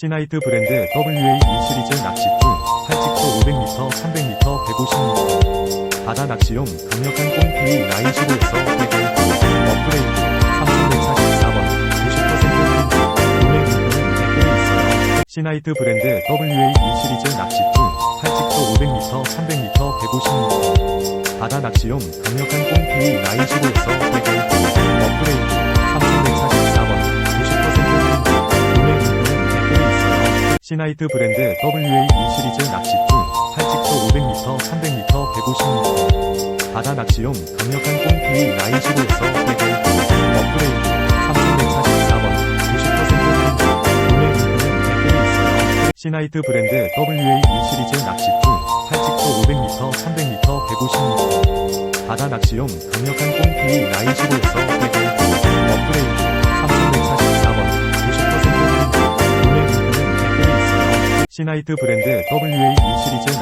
시나이트 브랜드 WA2 시리즈 낚싯줄, 팔직도 500m, 300m, 150m. 바다 낚시용 강력한 꽁트이 라인 15에서 100일 업그레이드 3144번 90% 할인 구매 링크는 댓글에 있어요. 시나이트 브랜드 WA2 시리즈 낚싯줄, 팔직도 500m, 300m, 150m. 바다 낚시용 강력한 꽁트이 라인 15에서 100일 시나이트 브랜드 WA2 시리즈 낚싯줄, 팔직도 500m, 300m, 150m. 바다 낚시용 강력한 꽁트이 라인 15에서 100일 업그레이드 3144번 90% 할인 구매 링크는 댓글에 있어요. 시나이트 브랜드 WA2 시리즈 낚싯줄, 팔직도 500m, 300m, 150m. 바다 낚시용 강력한 꽁트이 라인 15에서 100일 시나이트 브랜드 WA2 시리즈